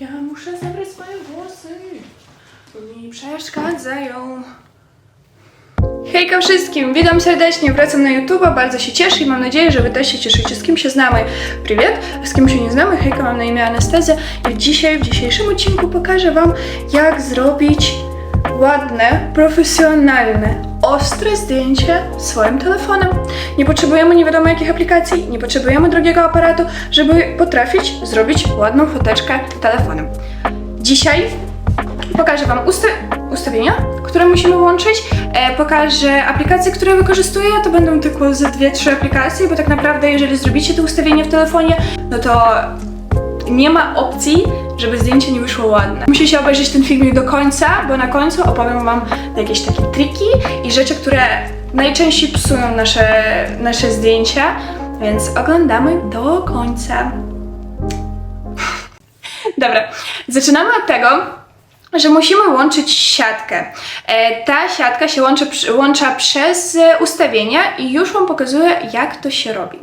Ja muszę zabrać swoje włosy. Mi przeszkadzają. Hejka wszystkim! Witam serdecznie, wracam na YouTube'a, bardzo się cieszę i mam nadzieję, że Wy też się cieszycie. Z kim się znamy? Privet! Z kim się nie znamy? Hejka, mam na imię Anestezja i dzisiaj, w dzisiejszym odcinku pokażę Wam, jak zrobić ładne, profesjonalne ostre zdjęcie swoim telefonem. Nie potrzebujemy nie wiadomo jakich aplikacji, nie potrzebujemy drogiego aparatu, żeby potrafić zrobić ładną foteczkę telefonem. Dzisiaj Pokażę Wam usta ustawienia, które musimy łączyć. E, pokażę aplikacje, które wykorzystuję. To będą tylko ze dwie, trzy aplikacje, bo tak naprawdę, jeżeli zrobicie te ustawienia w telefonie, no to nie ma opcji, żeby zdjęcie nie wyszło ładne. Musicie obejrzeć ten filmik do końca, bo na końcu opowiem Wam jakieś takie triki i rzeczy, które najczęściej psują nasze, nasze zdjęcia, więc oglądamy do końca. Dobra, zaczynamy od tego, że musimy łączyć siatkę. E, ta siatka się łączy, łącza przez e, ustawienia i już Wam pokazuję, jak to się robi.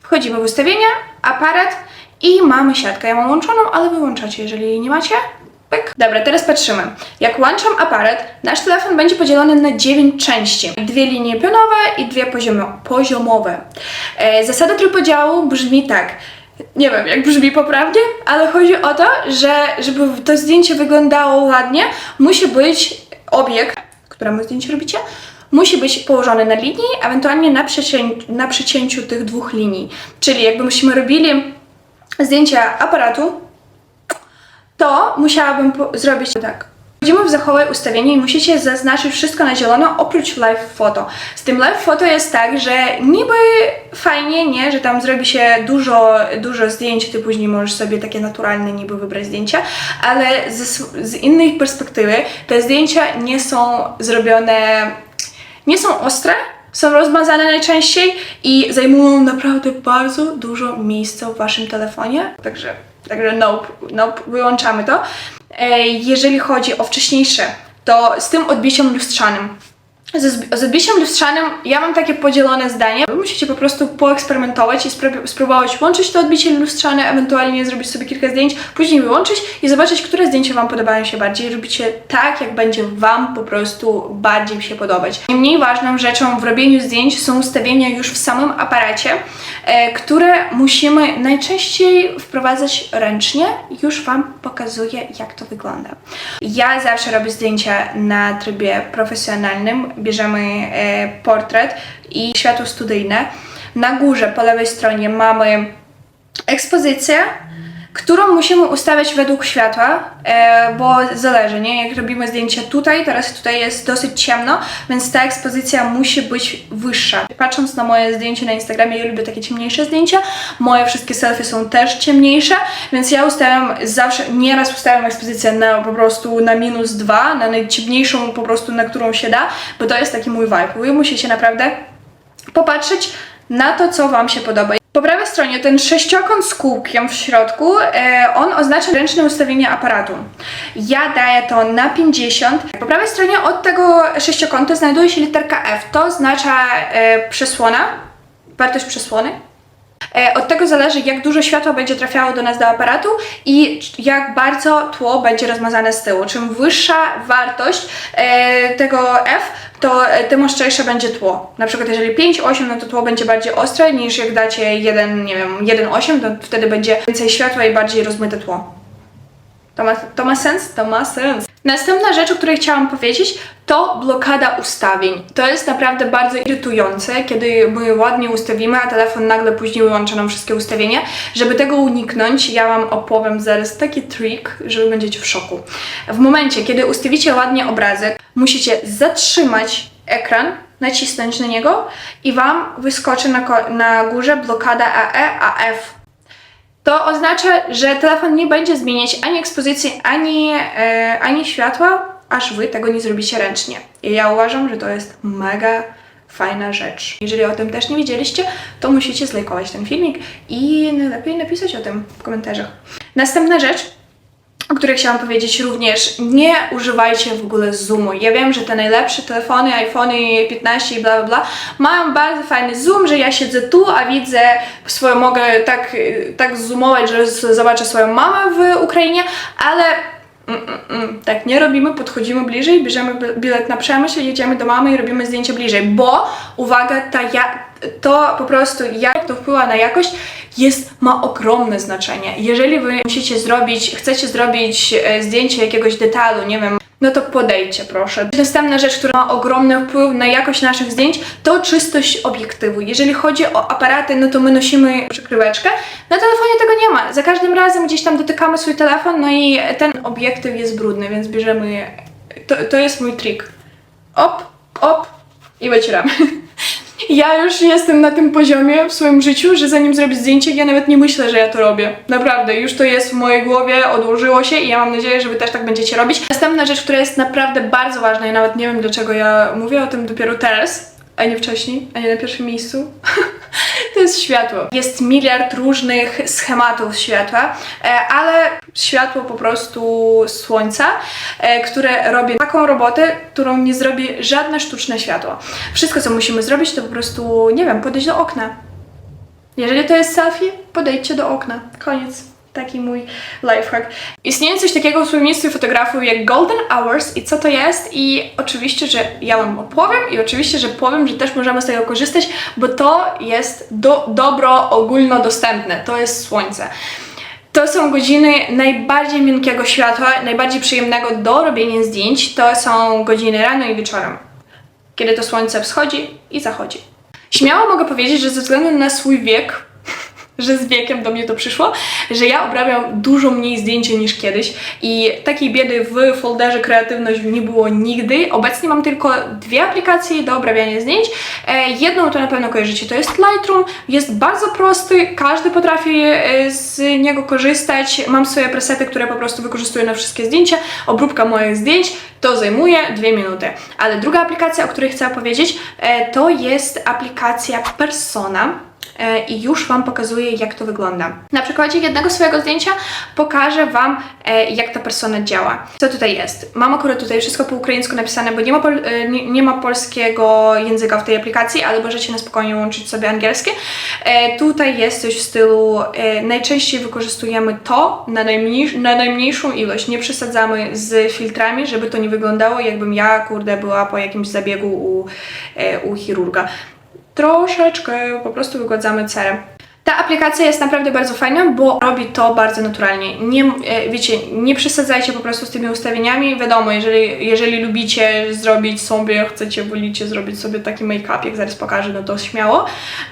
Wchodzimy w ustawienia, aparat i mamy siatkę. Ja mam łączoną, ale Wy łączacie, jeżeli jej nie macie. Pyk. Dobra, teraz patrzymy. Jak łączam aparat, nasz telefon będzie podzielony na 9 części. Dwie linie pionowe i dwie poziomo- poziomowe. E, zasada trójpodziału brzmi tak. Nie wiem, jak brzmi poprawnie, ale chodzi o to, że żeby to zdjęcie wyglądało ładnie, musi być obiekt, któremu zdjęcie robicie, musi być położony na linii, ewentualnie na, na przecięciu tych dwóch linii. Czyli jakbyśmy robili zdjęcia aparatu, to musiałabym zrobić tak. Wchodzimy w zachowaj ustawienie i musicie zaznaczyć wszystko na zielono oprócz live photo. Z tym live photo jest tak, że niby fajnie, nie, że tam zrobi się dużo, dużo zdjęć, ty później możesz sobie takie naturalne niby wybrać zdjęcia, ale z, z innej perspektywy te zdjęcia nie są zrobione, nie są ostre, są rozmazane najczęściej i zajmują naprawdę bardzo dużo miejsca w waszym telefonie. Także, także nope, nope, wyłączamy to. E, Jeżeli chodzi o wcześniejsze, to z tym odbiciem lustrzanym. Z, odbiciem lustrzanym ja mam takie podzielone zdanie. Wy musicie po prostu poeksperymentować i spró- spróbować łączyć to odbicie lustrzane, ewentualnie zrobić sobie kilka zdjęć, później wyłączyć i zobaczyć, które zdjęcia Wam podobają się bardziej. Robicie tak, jak będzie Wam po prostu bardziej się podobać. Nie mniej ważną rzeczą w robieniu zdjęć są ustawienia już w samym aparacie, e, które musimy najczęściej wprowadzać ręcznie. Już Wam pokazuję, jak to wygląda. Ja zawsze robię zdjęcia na trybie profesjonalnym. Bierzemy e, portret i światło studyjne. Na górze po lewej stronie mamy ekspozycję, którą musimy ustawiać według światła, e, bo zależy, nie? Jak robimy zdjęcie tutaj, teraz tutaj jest dosyć ciemno, więc ta ekspozycja musi być wyższa. Patrząc na moje zdjęcie na Instagramie, ja lubię takie ciemniejsze zdjęcia, moje wszystkie selfie są też ciemniejsze, więc ja ustawiam zawsze, nieraz ustawiam ekspozycję na po prostu na minus dwa, na najciemniejszą po prostu, na którą się da, bo to jest taki mój vibe. Wy musicie naprawdę popatrzeć na to, co Wam się podoba. Po prawej stronie ten sześciokąt z kółkiem w środku, e, on oznacza ręczne ustawienie aparatu. Ja daję to na 50. Po prawej stronie od tego sześciokąta znajduje się literka F. To oznacza e, przesłona, wartość przesłony. E, Od tego zależy, jak dużo światła będzie trafiało do nas do aparatu i jak bardzo tło będzie rozmazane z tyłu. Czym wyższa wartość e, tego F, to e, tym ostrzejsze będzie tło. Na przykład jeżeli 5,8, no to tło będzie bardziej ostre niż jak dacie 1, nie wiem, 1,8, to wtedy będzie więcej światła i bardziej rozmyte tło. To ma, to ma sens? To ma sens. Następna rzecz, o której chciałam powiedzieć, to blokada ustawień. To jest naprawdę bardzo irytujące, kiedy my ładnie ustawimy, a telefon nagle później wyłącza nam wszystkie ustawienia. Żeby tego uniknąć, ja Wam opowiem zaraz taki trik, że będziecie w szoku. W momencie, kiedy ustawicie ładnie obrazek, musicie zatrzymać ekran, nacisnąć na niego i Wam wyskoczy na, na górze blokada AE, AF. To oznacza, że telefon nie będzie zmieniać ani ekspozycji, ani, e, ani światła, aż wy tego nie zrobicie ręcznie. I ja uważam, że to jest mega fajna rzecz. Jeżeli o tym też nie wiedzieliście, to musicie zlajkować ten filmik i najlepiej napisać o tym w komentarzach. Następna rzecz o której chciałam powiedzieć również, nie używajcie w ogóle Zoomu. Ja wiem, że te najlepsze telefony, iPhony 15 i bla bla bla mają bardzo fajny Zoom, że ja siedzę tu, a widzę swoją, mogę tak, tak zoomować, że zobaczę swoją mamę w Ukrainie, ale Mm, mm, mm. Tak, nie robimy, podchodzimy bliżej, bierzemy bi- bilet na przemyśl, jedziemy do mamy i robimy zdjęcie bliżej, bo uwaga, ta ja, to po prostu jak to wpływa na jakość jest, ma ogromne znaczenie. Jeżeli wy musicie zrobić, chcecie zrobić e, zdjęcie jakiegoś detalu, nie wiem, no to podejdźcie proszę. Następna rzecz, która ma ogromny wpływ na jakość naszych zdjęć, to czystość obiektywu. Jeżeli chodzi o aparaty, no to my nosimy przykryweczkę. Na telefonie tego nie ma. Za każdym razem gdzieś tam dotykamy swój telefon, no i ten obiektyw jest brudny, więc bierzemy. To, to jest mój trik. Op, op i wycieramy. Ja już jestem na tym poziomie w swoim życiu, że zanim zrobię zdjęcie, ja nawet nie myślę, że ja to robię. Naprawdę, już to jest w mojej głowie, odłożyło się i ja mam nadzieję, że wy też tak będziecie robić. Następna rzecz, która jest naprawdę bardzo ważna i nawet nie wiem dlaczego ja mówię o tym dopiero teraz, a nie wcześniej, a nie na pierwszym miejscu. to jest światło. Jest miliard różnych schematów światła, e, ale światło po prostu słońca, e, które robi taką robotę, którą nie zrobi żadne sztuczne światło. Wszystko, co musimy zrobić, to po prostu, nie wiem, podejść do okna. Jeżeli to jest selfie, podejdźcie do okna. Koniec. Taki mój lifehack. Istnieje coś takiego w słownictwie fotografów jak golden hours i co to jest i oczywiście, że ja wam opowiem i oczywiście, że powiem, że też możemy z tego korzystać, bo to jest do, dobro ogólnodostępne, to jest słońce. To są godziny najbardziej miękkiego światła, najbardziej przyjemnego do robienia zdjęć. To są godziny rano i wieczorem, kiedy to słońce wschodzi i zachodzi. Śmiało mogę powiedzieć, że ze względu na swój wiek, że z wiekiem do mnie to przyszło, że ja obrabiam dużo mniej zdjęć niż kiedyś i takiej biedy w folderze kreatywność nie było nigdy. Obecnie mam tylko dwie aplikacje do obrabiania zdjęć. E, jedną to na pewno kojarzycie, to jest Lightroom. Jest bardzo prosty, każdy potrafi e, z niego korzystać. Mam swoje presety, które po prostu wykorzystuję na wszystkie zdjęcia. Obróbka moich zdjęć to zajmuje dwie minuty. Ale druga aplikacja, o której chcę powiedzieć, e, to jest aplikacja Persona i już Wam pokazuję, jak to wygląda. Na przykładzie jednego swojego zdjęcia pokażę Wam, e, jak ta persona działa. Co tutaj jest? Mam akurat tutaj wszystko po ukraińsku napisane, bo nie ma, e, nie, nie ma polskiego języka w tej aplikacji, ale możecie na spokojnie łączyć sobie angielskie. E, tutaj jest coś w stylu, e, najczęściej wykorzystujemy to na, najmniejsz, na najmniejszą ilość. Nie przesadzamy z filtrami, żeby to nie wyglądało, jakbym ja, kurde, była po jakimś zabiegu u, e, u chirurga troszeczkę po prostu wygładzamy cerę. Ta aplikacja jest naprawdę bardzo fajna, bo robi to bardzo naturalnie. Nie, e, wiecie, nie przesadzajcie po prostu z tymi ustawieniami. Wiadomo, jeżeli, jeżeli lubicie zrobić sobie, chcecie, wolicie zrobić sobie taki make-up, jak zaraz pokażę, no to śmiało,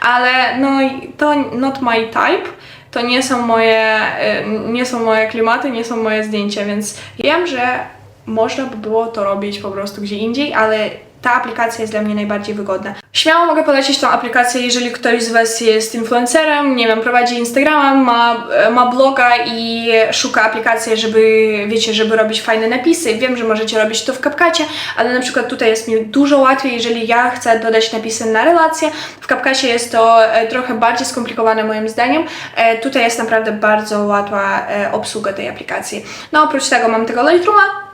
ale no to not my type. To nie są moje, e, nie są moje klimaty, nie są moje zdjęcia, więc wiem, że można by było to robić po prostu gdzie indziej, ale ta aplikacja jest dla mnie najbardziej wygodna. Śmiało mogę polecić tą aplikację, jeżeli ktoś z Was jest influencerem, nie wiem, prowadzi Instagrama, ma, ma bloga i szuka aplikacji, żeby, wiecie, żeby robić fajne napisy. Wiem, że możecie robić to w CapCutie, ale na przykład tutaj jest mi dużo łatwiej, jeżeli ja chcę dodać napisy na relacje. W CapCutie jest to e, trochę bardziej skomplikowane moim zdaniem. E, Tutaj jest naprawdę bardzo łatwa e, obsługa tej aplikacji. No oprócz tego mam tego Lightrooma,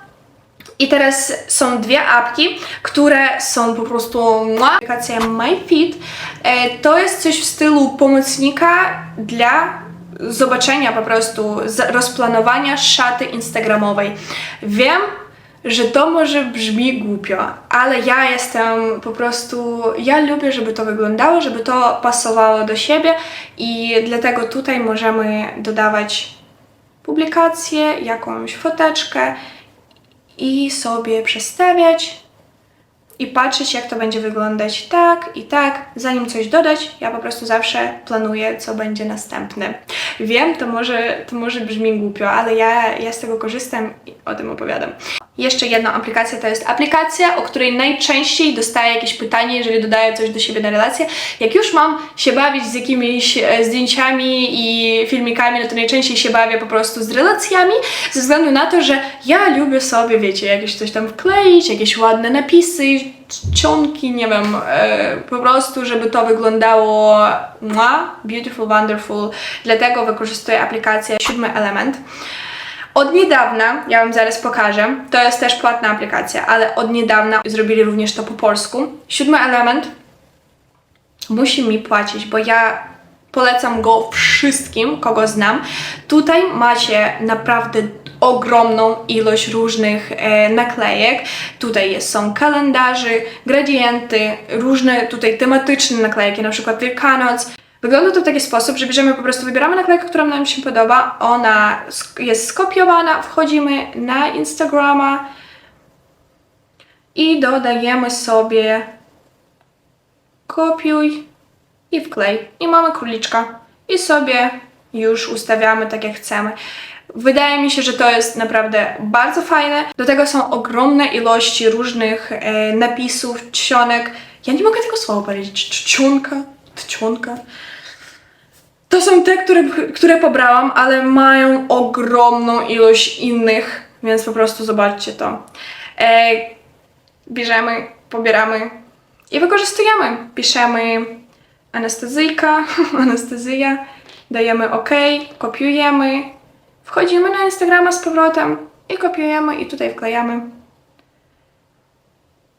i teraz są dwie apki, które są po prostu aplikacja MyFit. E, To jest coś w stylu pomocnika dla zobaczenia po prostu, rozplanowania szaty instagramowej. Wiem, że to może brzmi głupio, ale ja jestem po prostu, ja lubię, żeby to wyglądało, żeby to pasowało do siebie i dlatego tutaj możemy dodawać publikację, jakąś foteczkę i sobie przestawiać i patrzeć, jak to będzie wyglądać tak i tak. Zanim coś dodać, ja po prostu zawsze planuję, co będzie następne. Wiem, to może, to może brzmi głupio, ale ja, ja z tego korzystam i o tym opowiadam. Jeszcze jedna aplikacja to jest aplikacja, o której najczęściej dostaję jakieś pytanie, jeżeli dodaję coś do siebie na relację. Jak już mam się bawić z jakimiś e, zdjęciami i filmikami, no to najczęściej się bawię po prostu z relacjami, ze względu na to, że ja lubię sobie, wiecie, jakieś coś tam wkleić, jakieś ładne napisy, czcionki, nie wiem, e, po prostu, żeby to wyglądało mua, beautiful, wonderful. Dlatego wykorzystuję aplikację Siódmy Element. Od niedawna, ja Wam zaraz pokażę, to jest też płatna aplikacja, ale od niedawna zrobili również to po polsku. Siódmy element musi mi płacić, bo ja polecam go wszystkim, kogo znam. Tutaj macie naprawdę ogromną ilość różnych e, naklejek. Tutaj jest, są kalendarzy, gradienty, różne tutaj tematyczne naklejki, na przykład Wielkanoc. Wygląda to w taki sposób, że bierzemy po prostu, wybieramy naklejkę, która nam się podoba, ona jest skopiowana, wchodzimy na Instagrama i dodajemy sobie kopiuj i wklej. I mamy króliczka. I sobie już ustawiamy tak jak chcemy. Wydaje mi się, że to jest naprawdę bardzo fajne. Do tego są ogromne ilości różnych e, napisów, czcionek. Ja nie mogę tego słowa powiedzieć. Czcionka, czcionka. To są te, które, które pobrałam, ale mają ogromną ilość innych, więc po prostu zobaczcie to. E, bierzemy, pobieramy i wykorzystujemy. Piszemy anestezyjka, anestezja, dajemy OK, kopiujemy, wchodzimy na Instagrama z powrotem i kopiujemy i tutaj wklejamy.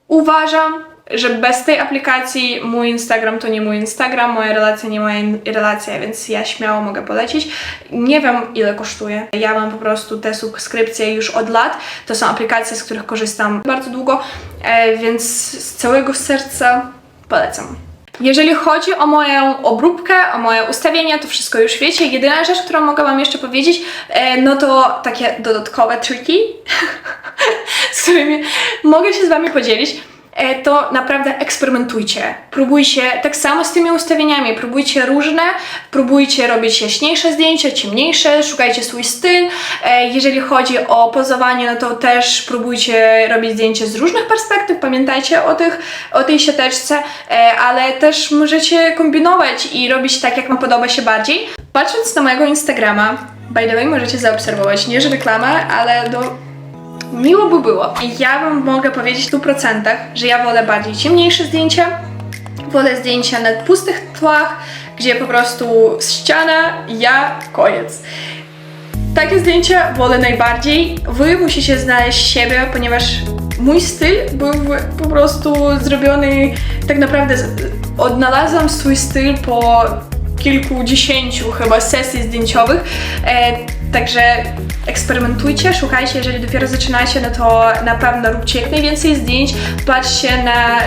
Uważam, że bez tej aplikacji mój Instagram to nie mój Instagram, moja relacja nie moja relacja, więc ja śmiało mogę polecić. Nie wiem ile kosztuje. Ja mam po prostu te subskrypcje już od lat. To są aplikacje, z których korzystam bardzo długo, e, więc z całego serca polecam. Jeżeli chodzi o moją obróbkę, o moje ustawienia, to wszystko już wiecie. Jedyna rzecz, którą mogę Wam jeszcze powiedzieć, e, no to takie dodatkowe triki, z którymi mogę się z Wami podzielić. E, To naprawdę eksperymentujcie. Próbujcie tak samo z tymi ustawieniami. Próbujcie różne, próbujcie robić jaśniejsze zdjęcia, ciemniejsze, szukajcie swój styl. E, Jeżeli chodzi o pozowanie, no to też próbujcie robić zdjęcia z różnych perspektyw. Pamiętajcie o, tych, o tej siateczce, e, ale też możecie kombinować i robić tak, jak Wam podoba się bardziej. Patrząc na mojego Instagrama, by the way, możecie zaobserwować, nie że reklama, ale do Miło by było. Ja wam mogę powiedzieć w 100%, że ja wolę bardziej ciemniejsze zdjęcia. Wolę zdjęcia na pustych tłach, gdzie po prostu ściana, ja, koniec. Takie zdjęcia wolę najbardziej. Wy musicie znaleźć siebie, ponieważ mój styl był po prostu zrobiony tak naprawdę. Odnalazłam swój styl po kilkudziesięciu chyba sesji zdjęciowych. E, także eksperymentujcie, szukajcie, jeżeli dopiero zaczynacie, no to na pewno róbcie jak najwięcej zdjęć, patrzcie na,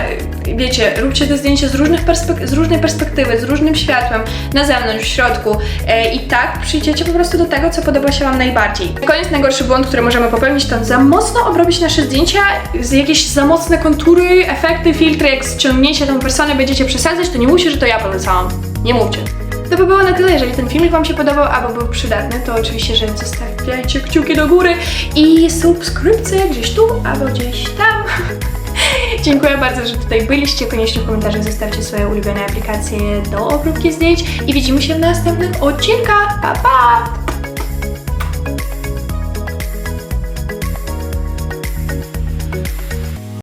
wiecie, róbcie te zdjęcia z, różnych perspek- z różnej perspektywy, z różnym światłem, na zewnątrz, w środku e, i tak przyjdziecie po prostu do tego, co podoba się Wam najbardziej. Na koniec najgorszy błąd, który możemy popełnić, to za mocno obrobić nasze zdjęcia, z jakieś za mocne kontury, efekty, filtry, jak ściągniecie tą personę, będziecie przesadzać, to nie mówcie, że to ja polecałam. Nie mówcie. To by było na tyle. Jeżeli ten filmik Wam się podobał albo był przydatny, to oczywiście, że zostawiajcie kciuki do góry i subskrypcję gdzieś tu albo gdzieś tam. Dziękuję bardzo, że tutaj byliście. Koniecznie w komentarzach zostawcie swoje ulubione aplikacje do obróbki zdjęć i widzimy się w następnych odcinkach. Pa, pa!